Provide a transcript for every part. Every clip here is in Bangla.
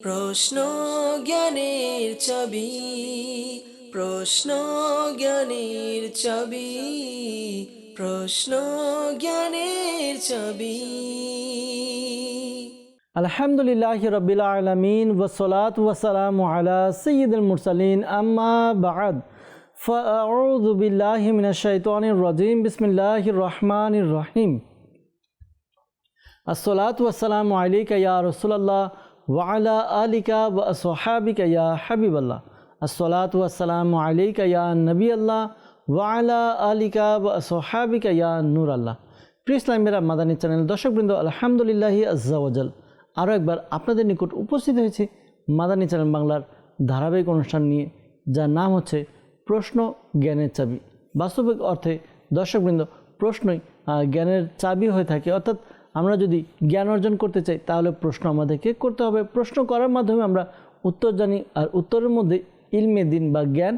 প্রশ্ন জ্ঞানের ছবি প্রশ্ন জ্ঞানের ছবি প্রশ্ন জ্ঞানের ছবি আলহামদুলিল্লাহ রবিল আলমিন ওসলাত ওসালাম আলা সঈদুল মুরসালিন আম্মা বাদ فأعوذ بالله من الشيطان الرجيم بسم الله الرحمن الرحيم الصلاة والسلام عليك يا رسول الله ওয়ালা আলিকা ওয়া সোহাবিকা ইয়া হাবিব আল্লাহ আলিকা নবী আল্লাহ ওয়ালা আলিকা ওয়া সোহাবিকা নূর আল্লাহ প্রিয় মেরা মাদানী চ্যানেল দর্শকবৃন্দ, আলহামদুলিল্লাহ আজ্জাওয়াজাল আরও একবার আপনাদের নিকট উপস্থিত হয়েছে মাদানী চ্যানেল বাংলার ধারাবাহিক অনুষ্ঠান নিয়ে, যার নাম হচ্ছে প্রশ্ন জ্ঞানের চাবি। বাস্তবিক অর্থে দর্শকবৃন্দ প্রশ্নই জ্ঞানের চাবি হয়ে থাকে। অর্থাৎ আমরা যদি জ্ঞান অর্জন করতে চাই, তাহলে প্রশ্ন আমাদেরকে করতে হবে। প্রশ্ন করার মাধ্যমে আমরা উত্তর জানি আর উত্তরের মধ্যে ইলমে দিন বা জ্ঞান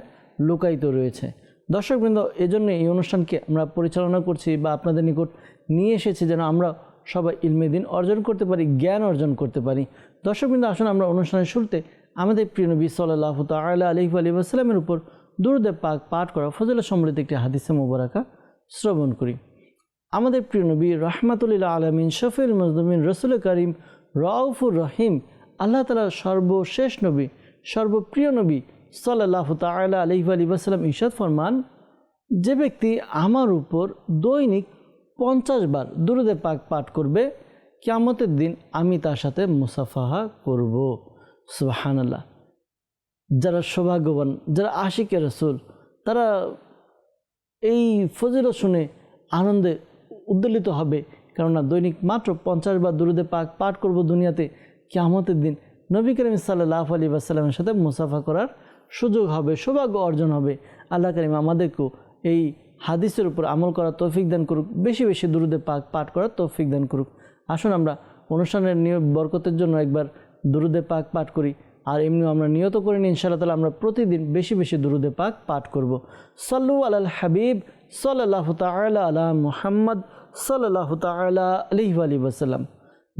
লুকায়িত রয়েছে। দর্শকবৃন্দ এজন্য এই অনুষ্ঠানকে আমরা পরিচালনা করছি বা আপনাদের নিকট নিয়ে এসেছি যেন আমরা সবাই ইলমে দিন অর্জন করতে পারি, জ্ঞান অর্জন করতে পারি। দর্শকবৃন্দ, আসুন আমরা অনুষ্ঠানের শুরুতে আমাদের প্রিয় নবী সাল্লাহ তাল্লাহ আলহি আলী আসসালামের উপর দুরুদে পাক পাঠ করা ফজলা সমৃদ্ধ একটি হাদিসে মোবারকা শ্রবণ করি। আমাদের প্রিয় নবী রহমাতুল্লাহ আলমিন শফিল মজদুমিন রসুল করিম, রাউফুর রহিম, আল্লাহ তালা সর্বশেষ নবী, সর্বপ্রিয় নবী সাল্লাহ তাল্লাহ আলহি আলী ওসালাম ইশাদ ফরমান, যে ব্যক্তি আমার উপর দৈনিক পঞ্চাশ বার দুরুদে পাক পাঠ করবে, কিয়ামতের দিন আমি তার সাথে মুসাফাহা করব। সুবাহানাল্লাহ। যারা সৌভাগ্যবান, যারা আশিকে রসুল, তারা এই ফজিলত শুনে আনন্দে উদ্দোলিত হবে। কেননা দৈনিক মাত্র পঞ্চাশ বার দুরুদে পাক পাঠ করব দুনিয়াতে, কিয়ামতের দিন নবী করিম সাল্লাহ আলী আসাল্লামের সাথে মুসাফা করার সুযোগ হবে, সৌভাগ্য অর্জন হবে। আল্লাহ করিম আমাদেরকেও এই হাদিসের উপর আমল করার তৌফিক দান করুক, বেশি বেশি দুরুদে পাক পাঠ করার তৌফিক দান করুক। আসুন আমরা অনুষ্ঠানের নিয়ম বরকতের জন্য একবার দুরুদে পাক পাঠ করি। আর এমনিও আমরা নিয়ত করে নিই, ইনশাআল্লাহ তালা আমরা প্রতিদিন বেশি বেশি দুরুদে পাক পাঠ করব। সাল্লু আলাল হাবিব সাল্লাহ তালা আলা মুহাম্মদ সাল্লাহ তালা আলহি আলী ওসাল্লাম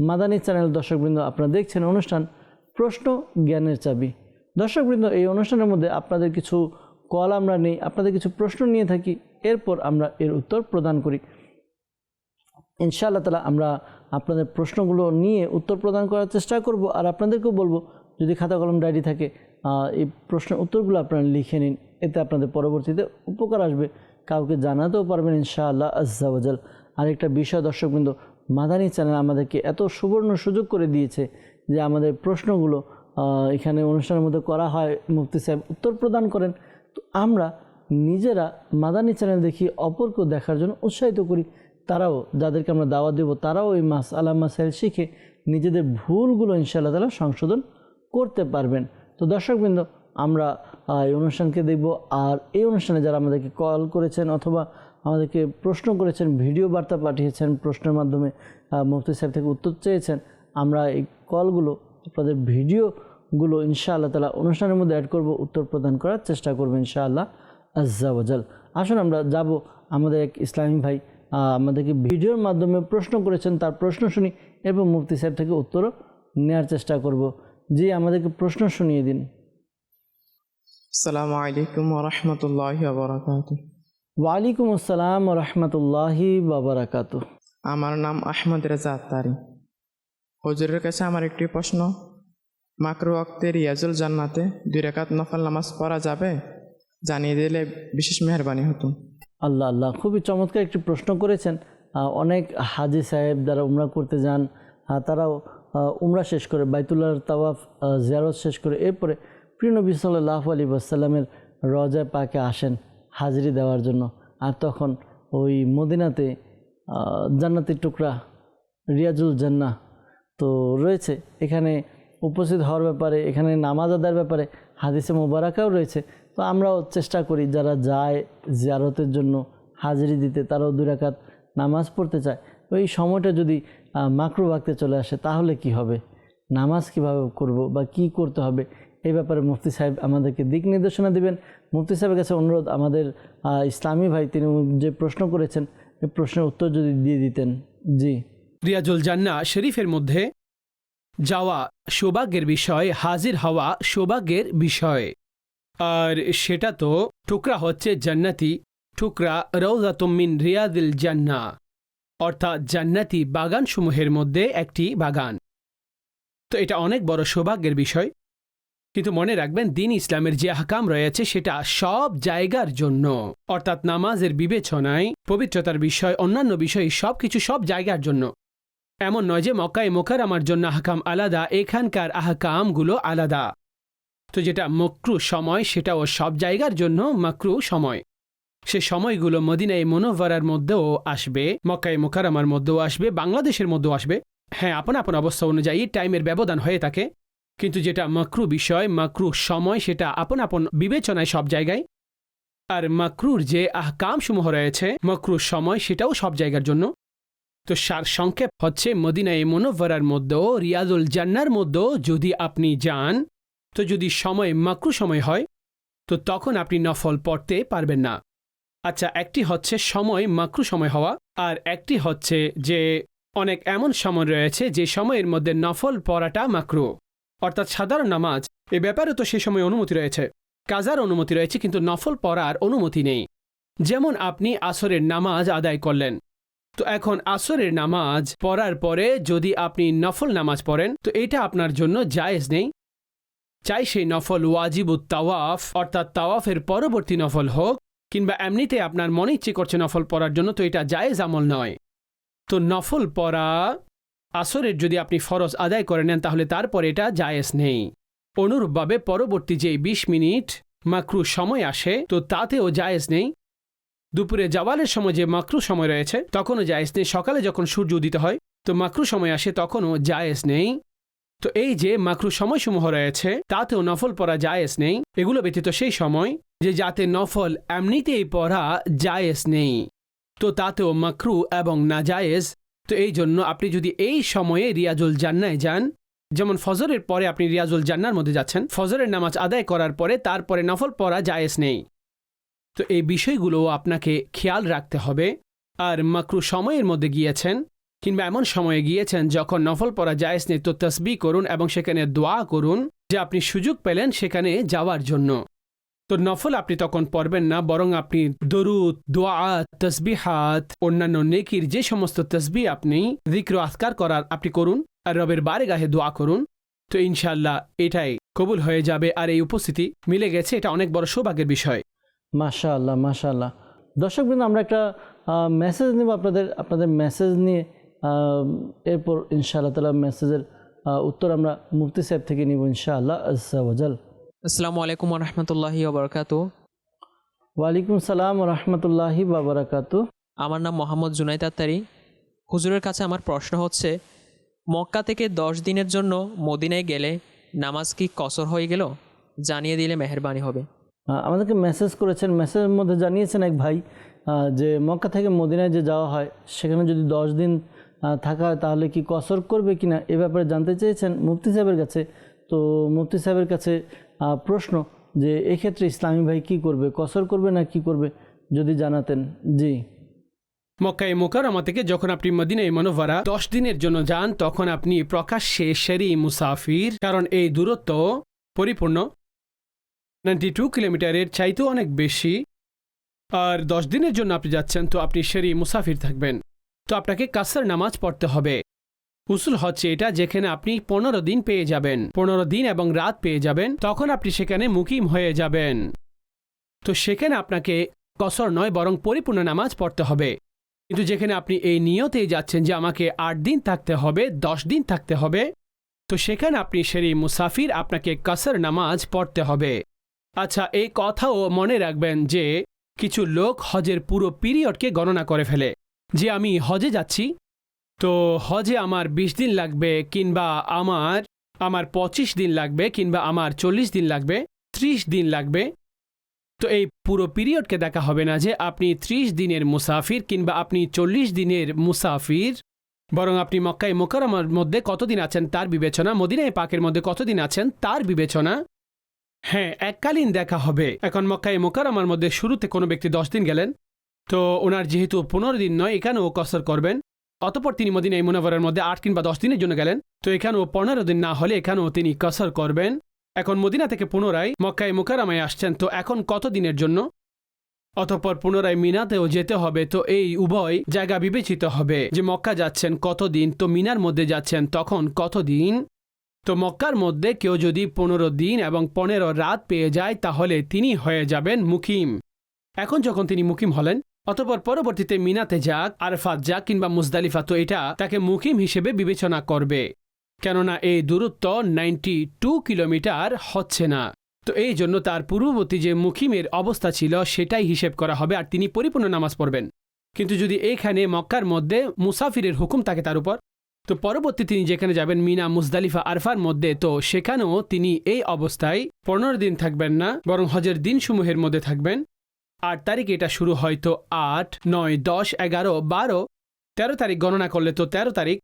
মাদানী চ্যানেল দর্শকবৃন্দ, আপনারা দেখছেন অনুষ্ঠান প্রশ্ন জ্ঞানের চাবি। দর্শকবৃন্দ, এই অনুষ্ঠানের মধ্যে আপনাদের কিছু কল আমরা নেই, আপনাদের কিছু প্রশ্ন নিয়ে থাকি, এরপর আমরা এর উত্তর প্রদান করি। ইনশাআল্লাহ তালা আমরা আপনাদের প্রশ্নগুলো নিয়ে উত্তর প্রদান করার চেষ্টা করব, আর আপনাদেরকেও বলব যদি খাতা কলম ডায়েরি থাকে এই প্রশ্নের উত্তরগুলো আপনারা লিখে নিন। এতে আপনাদের পরবর্তীতে উপকার আসবে। কাউকে জানাতেও পারবেন ইনশাআল্লাহ আজ্জাওয়াজাল আরেকটা বিষয় দর্শকবৃন্দ মাদানী চ্যানেল আমাদেরকে এত সুবর্ণ সুযোগ করে দিয়েছে যে আমাদের প্রশ্নগুলো এখানে অনুষ্ঠানের মধ্যে করা হয়। মুফতি সাহেব উত্তর প্রদান করেন। তো আমরা নিজেরা মাদানী চ্যানেল দেখি, অপরকেও দেখার জন্য উৎসাহিত করি। তারাও যাদেরকে আমরা দাওয়া দেব, তারাও এই মাস আলা মাসাইল শিখে নিজেদের ভুলগুলো ইনশাআল্লাহ তালা সংশোধন করতে পারবেন। তো দর্শকবৃন্দ, আমরা এই অনুষ্ঠানকে দেখব। আর এই অনুষ্ঠানে যারা আমাদেরকে কল করেছেন অথবা আমাদেরকে প্রশ্ন করেছেন, ভিডিও বার্তা পাঠিয়েছেন, প্রশ্নের মাধ্যমে মুফতি সাহেব থেকে উত্তর চেয়েছেন, আমরা এই কলগুলো, আপনাদের ভিডিওগুলো ইনশাআল্লাহ তালা অনুষ্ঠানের মধ্যে অ্যাড করব, উত্তর প্রদান করার চেষ্টা করব ইনশাআল্লাহ আজ্জাওয়াজাল আসুন, আমরা যাব। আমাদের এক ইসলামী ভাই আমাদেরকে ভিডিওর মাধ্যমে প্রশ্ন করেছেন, তার প্রশ্ন শুনি এবং মুফতি সাহেব থেকে উত্তরও নেওয়ার চেষ্টা করব। জি আমাদেরকে প্রশ্ন শুনিয়ে দিন। আসসালামু আলাইকুম ওরহমতুল্লাহ বরাকাত ওয়ালাইকুম আসসালাম রহমতুল্লাহি বাবরাকাতু আমার নাম আহমদ রেজা আত্তারি হুজুরের কাছে আমার একটি প্রশ্ন। মাকরু অক্তে রিয়াজুল জান্নাতে দুই রেখাত নফল নামাজ পড়া যাবে? জানিয়ে দিলে বিশেষ মেহরবানি হতো। আল্লাহ আল্লাহ খুবই চমৎকার একটি প্রশ্ন করেছেন। অনেক হাজি সাহেব যারা উমরা করতে যান তারাও উমরা শেষ করে, বাইতুল্লাহর তাওয়াফ জিয়ারত শেষ করে, এরপরে প্রিয় নবী সাল্লাহ আলী বাসাল্লামের রজায় পাকে আসেন হাজিরি দেওয়ার জন্য। আর তখন ওই মদিনাতে জান্নাতের টুকরা রিয়াজুল জান্না তো রয়েছে। এখানে উপস্থিত হওয়ার ব্যাপারে, এখানে নামাজ আদায়ের ব্যাপারে হাদিসে মোবারকাও রয়েছে। তো আমরাও চেষ্টা করি যারা যায় জিয়ারতের জন্য হাজিরি দিতে, তারাও দুই রাকাত নামাজ পড়তে চায়। ওই সময়টা যদি মাকরু বাক্তে চলে আসে, তাহলে কি হবে? নামাজ কীভাবে করব বা কি করতে হবে? এই ব্যাপারে মুফতি সাহেব আমাদেরকে দিক নির্দেশনা দিবেন। মুফতি সাহেবের কাছে অনুরোধ, আমাদের ইসলামী ভাই তিনি যে প্রশ্ন করেছেন এই প্রশ্নের উত্তর যদি দিয়ে দিতেন। জি। রিয়াজুল জান্না শরীফের মধ্যে যাওয়া সৌভাগ্যের বিষয়, হাজির হওয়া সৌভাগ্যের বিষয়। আর সেটা তো টুকরা হচ্ছে জান্নাতি, টুকরা রৌজাতুমিন রিয়াদিল জান্না অর্থাৎ জান্নাতি বাগানসমূহের মধ্যে একটি বাগান। তো এটা অনেক বড় সৌভাগ্যের বিষয়। কিন্তু মনে রাখবেন, দিন ইসলামের যে আহকাম রয়েছে, সেটা সব জায়গার জন্য। অর্থাৎ নামাজের বিবেচনায়, পবিত্রতার বিষয়, অন্যান্য বিষয় সব কিছু সব জায়গার জন্য। এমন নয় যে মক্কায় মোকার আমার জন্য আহকাম আলাদা, এখানকার আহকামগুলো আলাদা। তো যেটা মক্রু সময়, সেটাও সব জায়গার জন্য মাকরু সময়। সে সময়গুলো মদিনায় মনোভারার মধ্যেও আসবে, মক্কায় মোকারামার মধ্যেও আসবে, বাংলাদেশের মধ্যেও আসবে। হ্যাঁ আপন আপন অবস্থা অনুযায়ী টাইমের ব্যবধান হয়ে থাকে। কিন্তু যেটা মাকরু বিষয়, মাকরু সময়, সেটা আপন আপন বিবেচনায় সব জায়গায়। আর মাকরুর যে আহকামসমূহ রয়েছে মাকরু সময় সেটাও সব জায়গার জন্য। তো সার সংক্ষেপ হচ্ছে, মদিনায় মনোভরার মধ্যেও রিয়াজুল জান্নার মধ্যেও যদি আপনি যান, তো যদি সময়, মাকরু সময় হয়, তো তখন আপনি নফল পড়তে পারবেন না। আচ্ছা একটি হচ্ছে সময় মাকরু সময় হওয়া আর একটি হচ্ছে যে অনেক এমন সময় রয়েছে যে সময়ের মধ্যে নফল পড়াটা মাকরু। অর্থাৎ সাধারণ নামাজ, এ ব্যাপারে তো সে সময় অনুমতি রয়েছে। কাজার অনুমতি রয়েছে কিন্তু নফল পড়ার অনুমতি নেই। যেমন আপনি আসরের নামাজ আদায় করলেন। তো এখন আসরের নামাজ পড়ার পরে যদি আপনি নফল নামাজ পড়েন, তো এটা আপনার জন্য জায়েজ নেই। চাই সেই নফল ওয়াজিবুত তাওয়াফ, অর্থাৎ তাওয়াফের পরবর্তী নফল হোক কিংবা এমনিতে আপনার মনে ইচ্ছে করছে নফল পড়ার জন্য, তো এটা জায়েজ আমল নয়। তো নফল পড়া আসরের যদি আপনি ফরজ আদায় করে নেন, তাহলে তারপর এটা জায়েজ নেই। অনুরূপভাবে পরবর্তী যে ২০ মিনিট মাকরু সময় আসে, তো তাতেও জায়েজ নেই। দুপুরে জাওয়ালের সময় যে মাকরু সময় রয়েছে, তখনও জায়েজ নেই। সকালে যখন সূর্য উদিত হয়, তো মাকরু সময় আসে, তখনও জায়েজ নেই। তো এই যে মাকরু সময়সমূহ রয়েছে, তাতেও নফল পড়া জায়েজ নেই। এগুলো ব্যতীত সেই সময় যে যাতে নফল এমনিতেই পড়া জায়েজ নেই। তো তাতেও মাকরু এবং না জায়েজ তো এই জন্য আপনি যদি এই সময়ে রিয়াজুল জান্নায় যান, যেমন ফজরের পরে আপনি রিয়াজুল জান্নার মধ্যে যাচ্ছেন, ফজরের নামাজ আদায় করার পরে তারপরে নফল পড়া জায়েজ নেই। তো এই বিষয়গুলো আপনাকে খেয়াল রাখতে হবে। আর মাকরু সময়ের মধ্যে গিয়েছেন কিংবা এমন সময়ে গিয়েছেন যখন নফল পড়া জায়েজ নেই, তো তসবি করুন এবং সেখানে দোয়া করুন যে আপনি সুযোগ পেলেন সেখানে যাওয়ার জন্য। তো নফল আপনি তখন পড়বেন না, বরং আপনি দরুদ, দোয়া, তসবিহাত, অন্যান্য নেকির যে সমস্ত তসবি আপনি জিক্র আজকার করার আপনি করুন, আর রবের বারে গাহে দোয়া করুন, তো ইনশাল্লাহ এটাই কবুল হয়ে যাবে আর এই উপস্থিতি মিলে গেছে, এটা অনেক বড় সৌভাগ্যের বিষয়। মাশা আল্লাহ মাশা আল্লাহ দর্শকবৃন্দ আমরা একটা মেসেজ নেব আপনাদের আপনাদের মেসেজ নিয়ে এরপর ইনশাআল্লাহ তালা মেসেজের উত্তর আমরা মুফতি সাহেব থেকে নিব ইনশাআল্লাহ আজাল আসসালামু আলাইকুম রহমতুল্লাহি ওবরকাত ওয়ালাইকুম সালাম রহমতুল্লাহি বাবরাকাতু আমার নাম মোহাম্মদ জুনাইদ আত্তারি। হুজুরের কাছে আমার প্রশ্ন হচ্ছে মক্কা থেকে দশ দিনের জন্য মদিনায় গেলে নামাজ কি কসর হয়ে গেল? জানিয়ে দিলে মেহরবানি হবে। আমাদেরকে মেসেজ করেছেন মেসেজের মধ্যে জানিয়েছেন এক ভাই যে মক্কা থেকে মদিনায় যে যাওয়া হয় সেখানে যদি দশ দিন থাকা হয় তাহলে কি কসর করবে কি না এ ব্যাপারে জানতে চেয়েছেন মুফতি সাহেবের কাছে। তো মুফতি সাহেবের কাছে প্রশ্ন যে এক্ষেত্রে ইসলামী ভাই কি করবে? কসর করবে না কি করবে? যদি জানাতেন। জি। মক্কায় মোকারমা থেকে যখন আপনি মদিনায় মনোভারা দশ দিনের জন্য যান, তখন আপনি প্রকাশ্যে সেরি মুসাফির, কারণ এই দূরত্ব পরিপূর্ণ। নাইনটি টু কিলোমিটারের চাইতেও অনেক বেশি। আর দশ দিনের জন্য আপনি যাচ্ছেন, তো আপনি সেরি মুসাফির থাকবেন। তো আপনাকে কাসার নামাজ পড়তে হবে। উসুল হচ্ছে এটা যেখানে আপনি পনেরো দিন পেয়ে যাবেন। পনেরো দিন এবং রাত পেয়ে যাবেন, তখন আপনি সেখানে মুকিম হয়ে যাবেন। তো সেখানে আপনাকে কসর নয়, বরং পরিপূর্ণ নামাজ পড়তে হবে। কিন্তু যেখানে আপনি এই নিয়তেই যাচ্ছেন যে আমাকে আট দিন থাকতে হবে, দশ দিন থাকতে হবে, তো সেখানে আপনি সেরি মুসাফির আপনাকে কাসার নামাজ পড়তে হবে। আচ্ছা এই কথাও মনে রাখবেন যে কিছু লোক হজের পুরো পিরিয়ডকে গণনা করে ফেলে। যে আমি হজে যাচ্ছি তো হজে আমার বিশ দিন লাগবে কিংবা আমার আমার পঁচিশ দিন লাগবে কিংবা আমার চল্লিশ দিন লাগবে, ত্রিশ দিন লাগবে। তো এই পুরো পিরিয়ডকে দেখা হবে না যে আপনি ত্রিশ দিনের মুসাফির কিংবা আপনি চল্লিশ দিনের মুসাফির। বরং আপনি মক্কায় মোকারমার মধ্যে কতদিন আছেন তার বিবেচনা, মদিনায় পাকের মধ্যে কতদিন আছেন তার বিবেচনা। হ্যাঁ এককালীন দেখা হবে। এখন মক্কায় মোকারমার মধ্যে শুরুতে কোনো ব্যক্তি দশ দিন গেলেন। তো ওনার যেহেতু পনেরো দিন নয়, এখানেও কসর করবেন। অতপর তিনি মদিনাই মুনাওয়ারার মধ্যে আট কিংবা দশ দিনের জন্য গেলেন। তো এখানেও পনেরো দিন না হলে এখানেও তিনি কসর করবেন। এখন মদিনা থেকে পুনরায় মক্কায় মুকারামায় আসছেন। তো এখন কত দিনের জন্য? অতঃপর পুনরায় মিনাতেও যেতে হবে। তো এই উভয় জায়গা বিবেচিত হবে। যে মক্কা যাচ্ছেন কতদিন তো মিনার মধ্যে যাচ্ছেন তখন কতদিন তো মক্কার মধ্যে কেউ যদি পনেরো দিন এবং পনেরো রাত পেয়ে যায়, তাহলে তিনি হয়ে যাবেন মুকিম। এখন যখন তিনি মুকিম হলেন, অতপর পরবর্তীতে মিনাতে যাক আরফাত যাক কিংবা মুজদালিফা তো এটা তাকে মুকিম হিসেবে বিবেচনা করবে। কেননা এই দূরত্ব নাইনটি টু কিলোমিটার হচ্ছে না। তো এই জন্য তার পূর্ববর্তী যে মুকিমের অবস্থা ছিল, সেটাই হিসেব করা হবে আর তিনি পরিপূর্ণ নামাজ পড়বেন। কিন্তু যদি এইখানে মক্কার মধ্যে মুসাফিরের হুকুম থাকে তার উপর, তো পরবর্তী তিনি যেখানে যাবেন, মিনা, মুজদালিফা, আরফার মধ্যে, তো সেখানেও তিনি এই অবস্থায় পনেরো দিন থাকবেন না, বরং হজের দিনসমূহের মধ্যে থাকবেন। আট তারিখে এটা শুরু হয়তো আট, নয়, দশ, এগারো, বারো। তেরো তারিখ গণনা করলে তো তেরো তারিখ।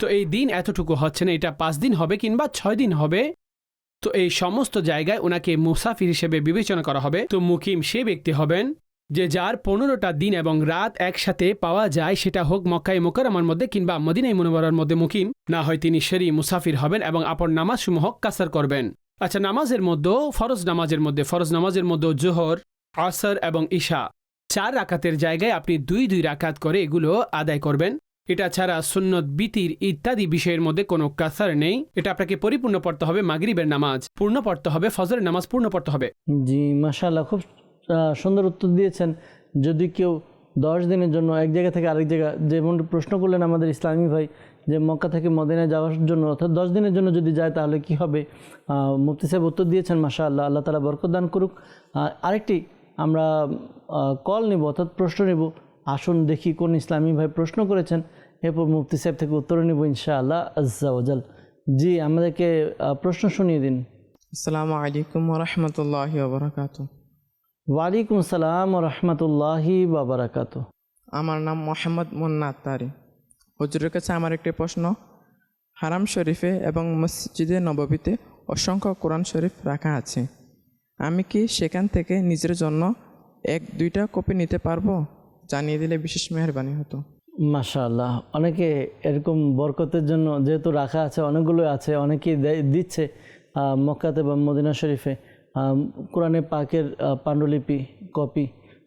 তো এই দিন এতটুকু হচ্ছে না, এটা পাঁচ দিন হবে কিংবা ছয় দিন হবে। তো এই সমস্ত জায়গায় ওনাকে মুসাফির হিসেবে বিবেচনা করা হবে। তো মুকিম সে ব্যক্তি হবেন যে যার পনেরোটা দিন এবং রাত একসাথে পাওয়া যায়, সেটা হোক মক্কাই মোকারমার মধ্যে কিংবা মদিনাই মনোবরার মধ্যে মুকিম। না হয় তিনি সেরি মুসাফির হবেন এবং আপন নামাজসমূহ কাসার করবেন। আচ্ছা নামাজের মধ্যেও ফরজ নামাজের মধ্যে, ফরজ নামাজের মধ্যেও জোহর আসর এবং ঈশা। চার রাকাতের জায়গায় আপনি দুই দুই রাকাত করে এগুলো আদায় করবেন। এটা ছাড়া সুন্নত, বিতির ইত্যাদি বিষয়ের মধ্যে কোনো কাসার নেই। এটা আপনাকে পরিপূর্ণ পড়তে হবে মাগরিবের নামাজ, পূর্ণ পড়তে হবে ফজরের নামাজ পূর্ণ পড়তে হবে। জি, মাশাআল্লাহ, খুব সুন্দর উত্তর দিয়েছেন। যদি কেউ দশ দিনের জন্য এক জায়গা থেকে আরেক জায়গা যেমন প্রশ্ন করলেন আমাদের ইসলামী ভাই, যে মক্কা থেকে মদিনায় যাওয়ার জন্য, অর্থাৎ দশ দিনের জন্য যদি যায়, তাহলে কি হবে? মুফতি সাহেব উত্তর দিয়েছেন মাশা আল্লাহ আল্লাহ তালা বরকত দান করুক। আরেকটি আমরা কল নেব অর্থাৎ প্রশ্ন নেব। আসুন দেখি কোন ইসলামী ভাই প্রশ্ন করেছেন। এরপর মুফতি সাহেব থেকে উত্তর নেব ইনশাআল্লাহ আজ্জাওজাল জি আমাদেরকে প্রশ্ন শুনিয়ে দিন। আসসালামু আলাইকুম রহমতুল্লাহ বরকাত ওয়ালাইকুম আসসালাম রহমতুল্লাহি বাবারাকাত আমার নাম মোহাম্মদ মুন্না আত্তারি হুজুরের কাছে আমার একটি প্রশ্ন। হারাম শরীফে এবং মসজিদে নববীতে অসংখ্য কোরআন শরীফ রাখা আছে। আমি কি সেখান থেকে নিজের জন্য এক, দুইটা কপি নিতে পারব? জানিয়ে দিলে বিশেষ মেহরবানি হতো। মাশাআল্লাহ। অনেকে এরকম বরকতের জন্য যেহেতু রাখা আছে, অনেকগুলো আছে, অনেকেই দিচ্ছে মক্কাতে বা মদিনা শরীফে। কোরআনে পাকের পাণ্ডুলিপি, কপি।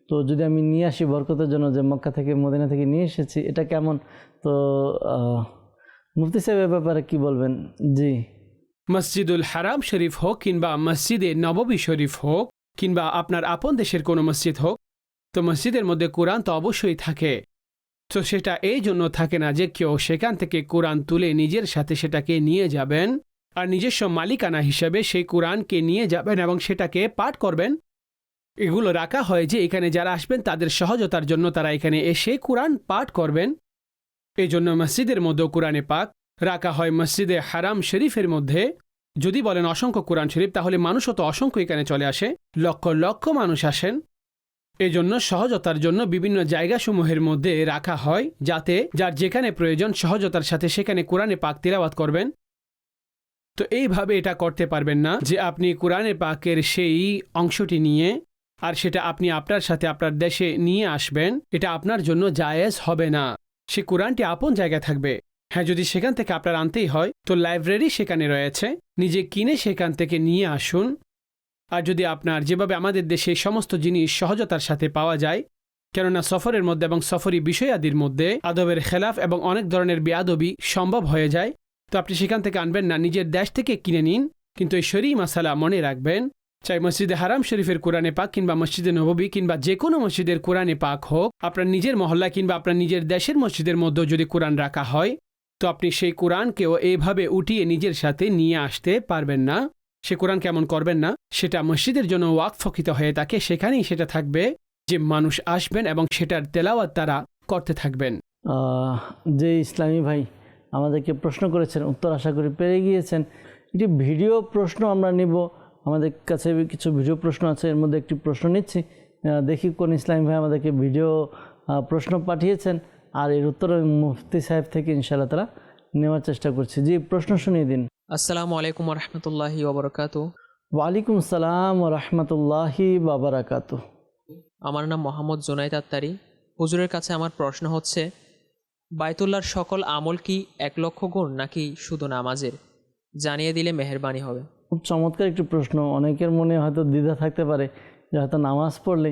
তো যদি আমি নিয়ে আসি বরকতের জন্য যে মক্কা থেকে, মদিনা থেকে নিয়ে এসেছি, এটা কেমন? তো মুফতি সাহেবের ব্যাপারে কি বলবেন? জি। মসজিদুল হারাম শরীফ হোক কিংবা মসজিদে নববী শরীফ হোক কিংবা আপনার আপন দেশের কোনো মসজিদ হোক, তো মসজিদের মধ্যে কোরআন তো অবশ্যই থাকে। তো সেটা এই জন্য থাকে না যে কেউ সেখান থেকে কোরআন তুলে নিজের সাথে সেটাকে নিয়ে যাবেন আর নিজস্ব মালিকানা হিসেবে সেই কোরআনকে নিয়ে যাবেন এবং সেটাকে পাঠ করবেন। এগুলো রাখা হয় যে এখানে যারা আসবেন তাদের সহজতার জন্য তারা এখানে এসে কোরআন পাঠ করবেন। এই জন্য মসজিদের মধ্যেও কোরআনে পাক। রাখা হয় মসজিদে হারাম শরীফের মধ্যে। যদি বলেন অসংখ্য কোরআন শরীফ, তাহলে মানুষও তো অসংখ্য এখানে চলে আসে। লক্ষ লক্ষ মানুষ আসেন। এজন্য সহজতার জন্য বিভিন্ন জায়গাসমূহের মধ্যে রাখা হয়, যাতে যার যেখানে প্রয়োজন সহজতার সাথে সেখানে কোরআনে পাক তিলাওয়াত করবেন। তো এইভাবে এটা করতে পারবেন না যে আপনি কোরআনে পাকের সেই অংশটি নিয়ে আর সেটা আপনি আপনার সাথে আপনার দেশে নিয়ে আসবেন। এটা আপনার জন্য জায়েজ হবে না। সে কোরআনটি আপন জায়গায় থাকবে। হ্যাঁ যদি সেখান থেকে আপনার আনতেই হয়, তো লাইব্রেরি সেখানে রয়েছে। নিজে কিনে সেখান থেকে নিয়ে আসুন। আর যদি আপনার, যেভাবে আমাদের দেশে সমস্ত জিনিস সহজতার সাথে পাওয়া যায়, কেননা সফরের মধ্যে এবং সফরি বিষয়াদির মধ্যে আদবের খেলাফ এবং অনেক ধরনের বেয়াদবি সম্ভব হয়ে যায়, তো আপনি সেখান থেকে আনবেন না। নিজের দেশ থেকে কিনে নিন, কিন্তু এই শরী মাসালা মনে রাখবেন। চাই মসজিদে হারাম শরীফের কোরআনে পাক কিংবা মসজিদে নববী কিংবা যে কোনো মসজিদের কোরআনে পাক হোক, আপনার নিজের মহল্লা কিংবা আপনার নিজের দেশের মসজিদের মধ্যেও যদি কোরআন রাখা হয় তো আপনি সেই কোরআনকেও এইভাবে উঠিয়ে নিজের সাথে নিয়ে আসতে পারবেন না। সে কোরআন কেমন করবেন না, সেটা মসজিদের জন্য ওয়াকফকিত হয়ে থাকে সেখানেই সেটা থাকবে যে মানুষ আসবেন এবং সেটার তেলাওয়াত তারা করতে থাকবেন। যে ইসলামী ভাই আমাদেরকে প্রশ্ন করেছেন, উত্তর আশা করি পেরে গিয়েছেন। একটি ভিডিও প্রশ্ন আমরা নিব। আমাদের কাছে কিছু ভিডিও প্রশ্ন আছে, এর মধ্যে একটি প্রশ্ন নিচ্ছি। দেখি কোন ইসলামী ভাই আমাদেরকে ভিডিও প্রশ্ন পাঠিয়েছেন। আর এর উত্তর আমি মুফতি সাহেব থেকে ইনশাআল্লাহ তারা নেওয়ার চেষ্টা করছি। জি প্রশ্ন শুনিয়ে দিন। আসসালামু আলাইকুম রহমতুল্লাহি ওবরকাত ওয়ালাইকুম সালাম রহমতুল্লাহি বাবারাকাতু আমার নাম মোহাম্মদ জোনাইদ আত্তারি। হুজুরের কাছে আমার প্রশ্ন হচ্ছে বায়তুল্লার সকল আমল কি এক লক্ষ গুণ নাকি শুধু নামাজের? জানিয়ে দিলে মেহেরবানি হবে। খুব চমৎকার একটি প্রশ্ন। অনেকের মনে হয়তো দ্বিধা থাকতে পারে যে হয়তো নামাজ পড়লে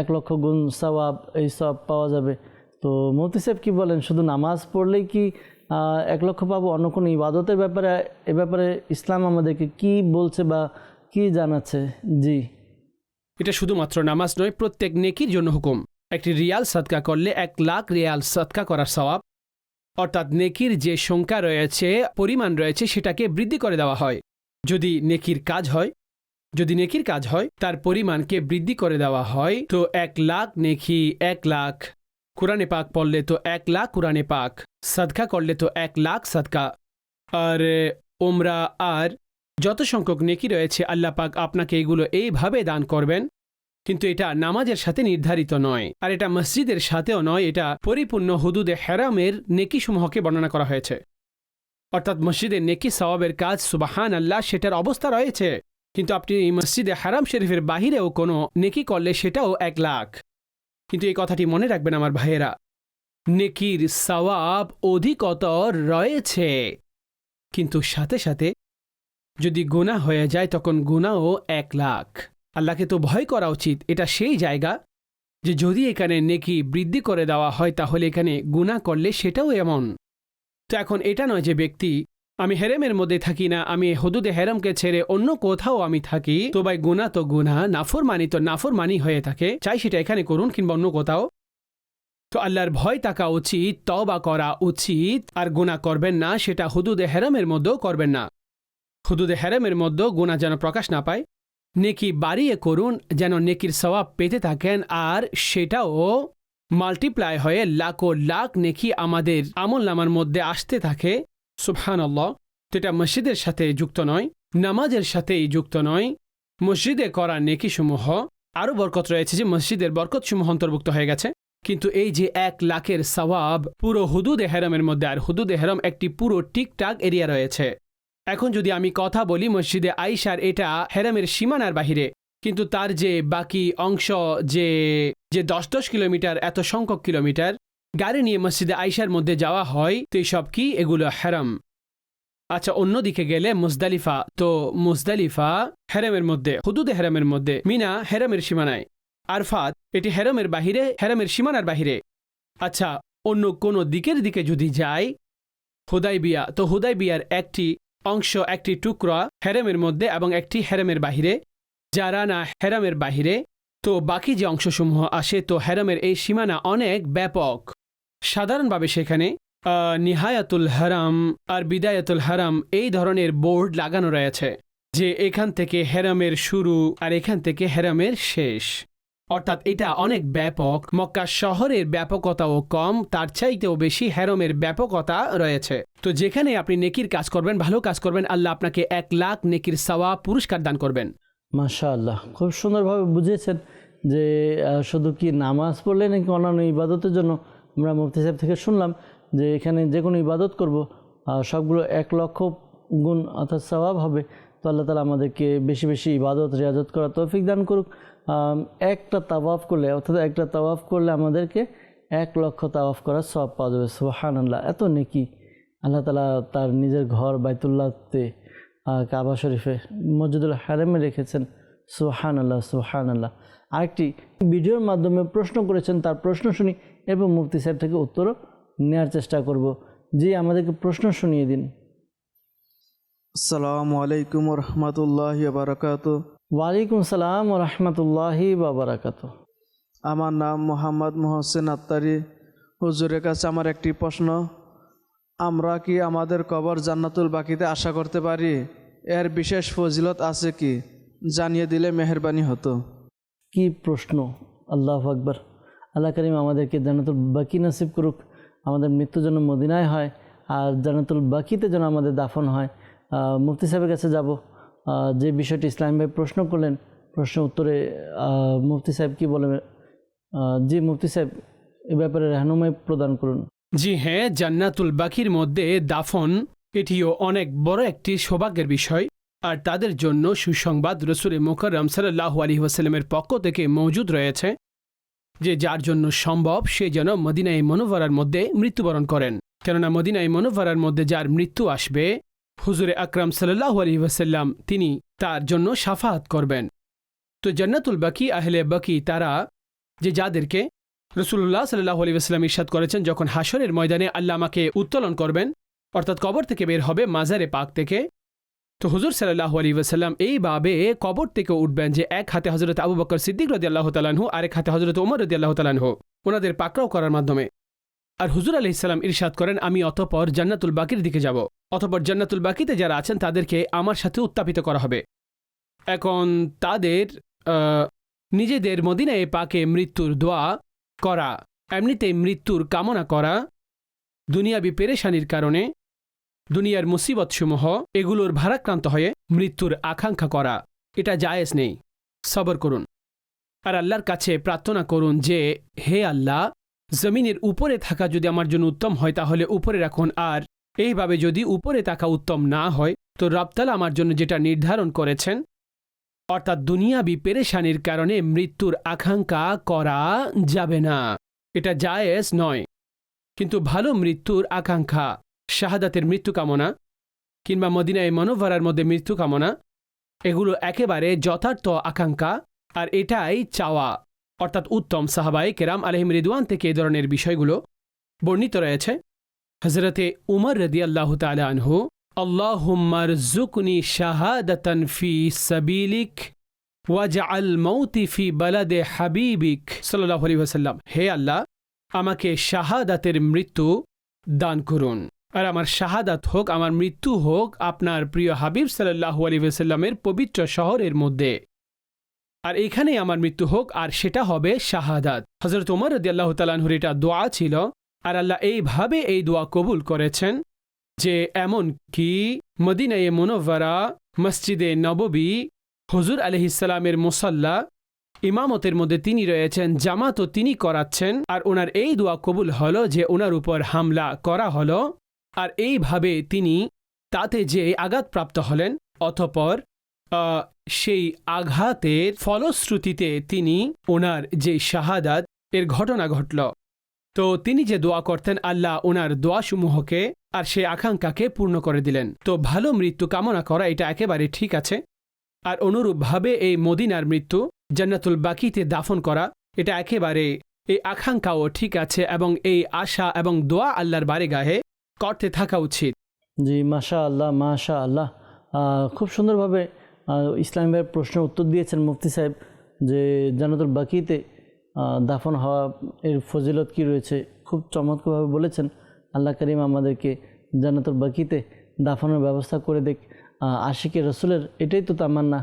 এক লক্ষ গুণ সওয়াব এই সব পাওয়া যাবে। তো মতি সাহেব কী বলেন, শুধু নামাজ পড়লেই কি এক লক্ষ পাবো? অন্য কোনো ইবাদতের ব্যাপারে, এ ব্যাপারে ইসলাম আমাদেরকে কি বলছে বা কি জানাচ্ছে? জি। এটা শুধুমাত্র নামাজ নয়, প্রত্যেক নেকির জন্য হুকুম। একটি রিয়াল সৎকা করলে এক লাখ রিয়াল সৎকা করার স্বভাব অর্থাৎ নেকির যে সংখ্যা রয়েছে, পরিমাণ রয়েছে, সেটাকে বৃদ্ধি করে দেওয়া হয়। যদি নেকির কাজ হয়, যদি নেকির কাজ হয়, তার পরিমাণকে বৃদ্ধি করে দেওয়া হয়, তো এক লাখ নেকি, এক লাখ কোরআনে পাক পড়লে তো এক লাখ কোরআনে পাক সাদকা করলে তো এক লাখ সাদকা আর ওমরা আর যত সংখ্যক নেকি রয়েছে আল্লাহ পাক আপনাকে এগুলো এইভাবে দান করবেন কিন্তু এটা নামাজের সাথে নির্ধারিত নয়, আর এটা মসজিদের সাথেও নয়, এটা পরিপূর্ণ হুদুদে হেরামের নেকিসমূহকে বর্ণনা করা হয়েছে। অর্থাৎ মসজিদের নেকি সওয়াবের কাজ সুবাহান আল্লাহ সেটার অবস্থা রয়েছে। কিন্তু আপনি এই মসজিদে হারাম শরীফের বাহিরেও কোনো নেকি করলে সেটাও এক লাখ। কিন্তু এই কথাটি মনে রাখবেন আমার ভাইয়েরা, নেকির সওয়াব অধিকতর রয়েছে। কিন্তু সাথে সাথে যদি গুনাহ হয়ে যায়, তখন গুনাও এক লাখ। আল্লাহকে তো ভয় করা উচিত। এটা সেই জায়গা যে যদি এখানে নেকি বৃদ্ধি করে দেওয়া হয়, তাহলে এখানে গুনাহ করলে সেটাও এমন। তো এখন এটা নয় যে ব্যক্তি আমি হেরেমের মধ্যে থাকি না, আমি হদুদে হেরমকে ছেড়ে অন্য কোথাও আমি থাকি। তো ভাই গুনা তো গুনা নাফর মানি তো নাফর মানি হয়ে থাকে। চাই সেটা এখানে করুন কিংবা অন্য কোথাও। তো আল্লাহর ভয় থাকা উচিত তবা করা উচিত। আর গুনাহ করবেন না, সেটা হুদুদে হেরমের মধ্যেও করবেন না। হুদুদে হেরেমের মধ্যেও গুণা যেন প্রকাশ না পায়। নেকি বাড়িয়ে করুন, যেন নেকির সওয়াব পেতে থাকেন। আর সেটাও মাল্টিপ্লাই হয়ে লাখো লাখ নেকি আমাদের আমল নামার মধ্যে আসতে থাকে। সুবহান আল্লাহ এটা মসজিদের সাথে যুক্ত নয়, নামাজের সাথেই যুক্ত নয়, মসজিদে করা নেকিসমূহ, আরও বরকত রয়েছে যে মসজিদের বরকতসমূহ অন্তর্ভুক্ত হয়ে গেছে। কিন্তু এই যে এক লাখের সওয়াব, পুরো হুদুদ এহেরমের মধ্যে, আর হুদুদ এহেরম একটি পুরো টিকটাক এরিয়া রয়েছে। এখন যদি আমি কথা বলি মসজিদে আইসার, এটা হেরামের সীমানার বাহিরে। কিন্তু তার যে বাকি অংশ, যে যে দশ দশ কিলোমিটার, এত সংখ্যক কিলোমিটার গাড়ি নিয়ে মসজিদে আইসার মধ্যে যাওয়া হয়, তো সব কি? এগুলো হেরাম। আচ্ছা অন্যদিকে গেলে মুজদালিফা, তো মুজদালিফা হেরামের মধ্যে, হুদুদে হেরামের মধ্যে, মিনা হেরামের সীমানায়। আরফাত, এটি হেরামের বাহিরে, হেরামের সীমানার বাহিরে। আচ্ছা অন্য কোনো দিকের দিকে যদি যাই, হুদাইবিয়া, তো হুদাইবিয়ার একটি অংশ, একটি টুকরা হেরেমের মধ্যে এবং একটি হেরেমের বাহিরে। যারা না হেরামের বাহিরে তো বাকি যে অংশসমূহ আসে, তো হেরামের এই সীমানা অনেক ব্যাপক। সাধারণভাবে সেখানে নিহায়াতুল হারাম আর বিদায়াতুল হারাম এই ধরনের বোর্ড লাগানো রয়েছে, যে এখান থেকে হেরামের শুরু আর এখান থেকে হেরামের শেষ। অর্থাৎ এটা অনেক ব্যাপক। মক্কা শহরের ব্যাপকতাও কম, তার চাইতেও বেশি হেরমের ব্যাপকতা রয়েছে। তো যেখানে আপনি নেকির কাজ করবেন, ভালো কাজ করবেন, আল্লাহ আপনাকে এক লাখ নেকির সাওয়া পুরস্কার দান করবেন। মাশা আল্লাহ খুব সুন্দরভাবে বুঝিয়েছেন। যে শুধু কি নামাজ পড়লে নাকি অন্যান্য ইবাদতের জন্য? আমরা মুফতি সাহেব থেকে শুনলাম যে, এখানে যে কোনো ইবাদত করব সবগুলো এক লক্ষ গুণ অর্থাৎ স্বভাব হবে। তো আল্লাহ তালা আমাদেরকে বেশি বেশি ইবাদত, রেয়াজত করার তৌফিক দান করুক। একটা তাওয়াফ করলে, অর্থাৎ একটা তাওয়াফ করলে আমাদেরকে এক লক্ষ তাওয়াফ করার সব পাওয়া যাবে। সোহান আল্লাহ এত নেকি। আল্লাহ তালা তার নিজের ঘর বাইতুল্লাহতে কাবা শরীফে মসজিদুল হারেমে রেখেছেন। সোহান আল্লাহ সোহান আল্লাহ আরেকটি ভিডিওর মাধ্যমে প্রশ্ন করেছেন তার প্রশ্ন শুনি এবং মুফতি সাহেব থেকে উত্তরও নেওয়ার চেষ্টা করব। জি আমাদেরকে প্রশ্ন শুনিয়ে দিন। আসসালামু আলাইকুম রহমতুল্লাহ বারকাত ওয়ালাইকুম সালাম রহমতুল্লাহি বাবরাকাত আমার নাম মোহাম্মদ মোহসেন আত্তারি। হুজুরের কাছে আমার একটি প্রশ্ন। আমরা কি আমাদের কবর জান্নাতুল বাকিতে আশা করতে পারি? এর বিশেষ ফজিলত আছে কি? জানিয়ে দিলে মেহরবানি হতো। কি প্রশ্ন? আল্লাহ আকবর। আল্লাহ করিম আমাদেরকে জান্নাতুল বাকি নাসিব করুক আমাদের মৃত্যু যেন মদিনায় হয় আর জান্নাতুল বাকিতে যেন আমাদের দাফন হয়। মুফতি সাহেবের কাছে যাব। যে বিষয়টি ইসলাম ভাই প্রশ্ন করলেন প্রশ্ন উত্তরে মুফতি সাহেব কি বলেন? জি মুফতি সাহেব এ ব্যাপারে রেহনুমাই প্রদান করুন। জি হ্যাঁ জান্নাতুল বাকির মধ্যে দাফন এটিও অনেক বড় একটি সৌভাগ্যের বিষয়। আর তাদের জন্য সুসংবাদ রসুল মোকরম সাল্লাহ আলী ওয়াসাল্লামের পক্ষ থেকে মজুদ রয়েছে যে যার জন্য সম্ভব সে যেন মদিনায় মনোভারার মধ্যে মৃত্যুবরণ করেন। কেননা মদিনায় মনোভারার মধ্যে যার মৃত্যু আসবে, হুজুরে আকরাম সাল্লাহ আলী ওয়াসাল্লাম তিনি তার জন্য সাফাহাত করবেন। তো জান্নাতুল বাকি, আহলে বাকি তারা যে যাদেরকে রসুল্লাহ সাল্লাহ আলী ওয়াসাল্লাম ইরশাদ করেছেন যখন হাসরের ময়দানে আল্লাহ আমাকে উত্তোলন করবেন, অর্থাৎ কবর থেকে বের হবে মাজারে পাক থেকে তো হুজুর সাল্লাহ আলী ওয়াসাল্লাম এইভাবে কবর থেকে উঠবেন যে এক হাতে হজরত আবু বকর সিদ্দিক রদি আল্লাহ তালানহু আরেক হাতে হজরত উমর রদি আল্লাহ তালানহু ওনাদের পাকড়াও করার মাধ্যমে। আর হুজুর আলি ইসলাম ইরশাদ করেন, আমি অতপর জান্নাতুল বাকির দিকে যাব। অতপর জান্নাতুল বাকিতে যারা আছেন, তাদেরকে আমার সাথে উত্তাপিত করা হবে। এখন তাদের নিজেদের মদিনায় পাকে মৃত্যুর দোয়া করা এমনিতে মৃত্যুর কামনা করা দুনিয়াবি পেরেশানির কারণে দুনিয়ার মুসিবতসমূহ, এগুলোর ভারাক্রান্ত হয়ে মৃত্যুর আকাঙ্ক্ষা করা, এটা জায়েজ নেই। সবর করুন। আর আল্লাহর কাছে প্রার্থনা করুন যে, হে আল্লাহ, জমিনের উপরে থাকা যদি আমার জন্য উত্তম হয়, তাহলে উপরে রাখুন। আর এইভাবে যদি উপরে থাকা উত্তম না হয়, তো রবতাল আমার জন্য যেটা নির্ধারণ করেছেন, অর্থাৎ দুনিয়াবি পেরেশানির কারণে মৃত্যুর আকাঙ্ক্ষা করা যাবে না। এটা জায়েজ নয়। কিন্তু ভালো মৃত্যুর আকাঙ্ক্ষা শাহাদাতের মৃত্যু কামনা কিংবা মদিনায় মনোভারার মধ্যে মৃত্যু কামনা, এগুলো একেবারে যথার্থ আকাঙ্ক্ষা আর এটাই চাওয়া। অর্থাৎ উত্তম সাহাবাই কেরাম আলহিম রিদওয়ান থেকে এ ধরনের বিষয়গুলো বর্ণিত রয়েছে। হজরতে উমর রদি আল্লাহ তালা আনহু আল্লাহুম্মার জুকনি শাহাদাতান ফি সাবিলিক ওয়াজআল মৌতি ফি বালাদে হাবিবিক। সাল্লাল্লাহু আলাইহি ওয়াসাল্লাম, হে আল্লাহ, আমাকে শাহাদাতের মৃত্যু দান করুন। আর আমার শাহাদাত হোক, আমার মৃত্যু হোক, আপনার প্রিয় হাবিব সাল্লাহু আলী ওয়াসাল্লামের পবিত্র শহরের মধ্যে। আর এখানে আমার মৃত্যু হোক, আর সেটা হবে শাহাদাত। হজরত উমর রদি আল্লাহ তালাহুর এটা দোয়া ছিল, আর আল্লাহ এইভাবে এই দোয়া কবুল করেছেন যে, এমন কি মদিনায়ে মনোভারা মসজিদে নববী, হজুর আলহিসাল্লামের মোসাল্লা, ইমামতের মধ্যে তিনি রয়েছেন, জামাতও তিনি করাচ্ছেন, আর ওনার এই দোয়া কবুল হলো যে, ওনার উপর হামলা করা হলো আর এইভাবে তিনি তাতে যে আঘাতপ্রাপ্ত হলেন অতপর সেই আঘাতের ফলশ্রুতিতে তিনি ওনার যে শাহাদাত, এর ঘটনা ঘটল। তো তিনি যে দোয়া করতেন, আল্লাহ ওনার দোয়াসমূহকে আর সেই আকাঙ্ক্ষাকে পূর্ণ করে দিলেন। তো ভালো মৃত্যু কামনা করা এটা একেবারে ঠিক আছে। আর অনুরূপভাবে এই মদিনার মৃত্যু, জান্নাতুল বাকিতে দাফন করা, এটা একেবারে এই আকাঙ্ক্ষাও ঠিক আছে এবং এই আশা এবং দোয়া আল্লাহর বারে গায়ে করতে থাকা উচিত। জি মাশা আল্লাহ মাশা আল্লাহ খুব সুন্দরভাবে ইসলাম ভাইয়ের প্রশ্নের উত্তর দিয়েছেন মুফতি সাহেব যে জানাতুল বাকিতে দাফন হওয়া এর ফজিলত কি রয়েছে? খুব চমৎকারভাবে বলেছেন। আল্লাহ করিম আমাদেরকে জান্নাতুল বাকিতে দাফনের ব্যবস্থা করে দেখ আশিকে রসুলের এটাই তো তামান্না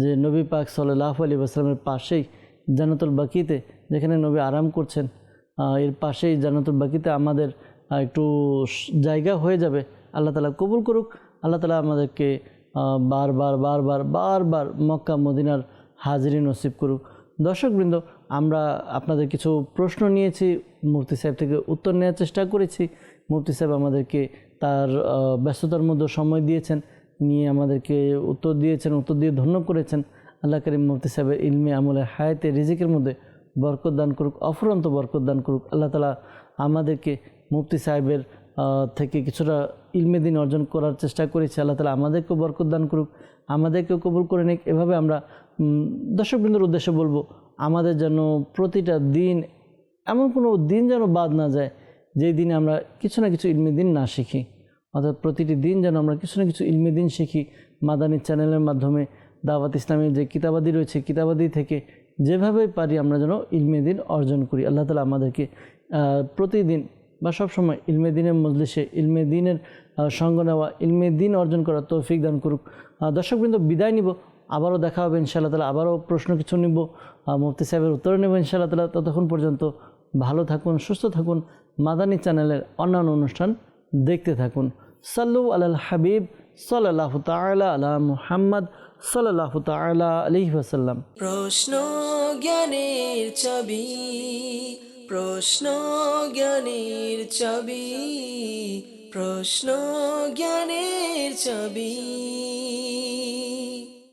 যে, নবী পাক সাল্লাহ আলী আসলামের পাশেই জান্নাতুল বাকিতে, যেখানে নবী আরাম করছেন এর পাশেই জান্নাতুল বাকিতে আমাদের একটু জায়গা হয়ে যাবে, আল্লাহ তালা কবুল করুক। আল্লাহ তালা আমাদেরকে বারবার বারবার বারবার মক্কা, মদিনার হাজিরি নসিব করুক। দর্শকবৃন্দ, আমরা আপনাদের কিছু প্রশ্ন নিয়েছি, মুফতি সাহেব থেকে উত্তর নেওয়ার চেষ্টা করেছি। মুফতি সাহেব আমাদেরকে তার ব্যস্ততার মধ্যে সময় দিয়েছেন, নিয়ে আমাদেরকে উত্তর দিয়েছেন, উত্তর দিয়ে ধন্য করেছেন। আল্লাহ করিম মুফতি সাহেবের ইলমে আমলে হায়াতে রিজিকের মধ্যে বরকত দান করুক, অফুরন্ত বরকত দান করুক। আল্লাহ তালা আমাদেরকে মুফতি সাহেবের থেকে কিছুটা ইলমে দিন অর্জন করার চেষ্টা করেছি। আল্লাহ তালা আমাদেরকেও বরকত দান করুক, আমাদেরকেও কবুল করে নিক। এভাবে আমরা দর্শকবৃন্দর উদ্দেশ্যে বলব, আমাদের যেন প্রতিটা দিন এমন কোনো দিন যেন বাদ না যায়, যেই দিনে আমরা কিছু না কিছু ইলমে দিন না শিখি। অর্থাৎ প্রতিটি দিন যেন আমরা কিছু না কিছু ইলমে দিন শিখি। মাদানী চ্যানেলের মাধ্যমে দাওয়াত ইসলামের যে কিতাবাদি রয়েছে, কিতাবাদি থেকে যেভাবে পারি আমরা যেন ইলমে দিন অর্জন করি। আল্লাহ তালা আমাদেরকে প্রতিদিন বা সবসময় ইলমে দিনের মজলিসে, ইলমে দিনের সঙ্গ নেওয়া, ইলমে দিন অর্জন করার তৌফিক দান করুক। দর্শকবৃন্দ বিদায় নিব। আবারও দেখা হবে ইনশাআল্লাহ তালা আবারও প্রশ্ন কিছু নিব। মুফতি সাহেবের উত্তর নেব ইনশাআল্লাহ তালা ততক্ষণ পর্যন্ত ভালো থাকুন, সুস্থ থাকুন। মাদানী চ্যানেলের অন্যান্য অনুষ্ঠান দেখতে থাকুন। সাল্লু আলাল হাবিব সাল্লাহ তালা আলা মুহাম্মদ সাল্লাহ তালা আলহি প্রশ্ন জ্ঞানের ছবি প্রশ্ন জ্ঞানের ছবি প্রশ্ন জ্ঞানের ছবি।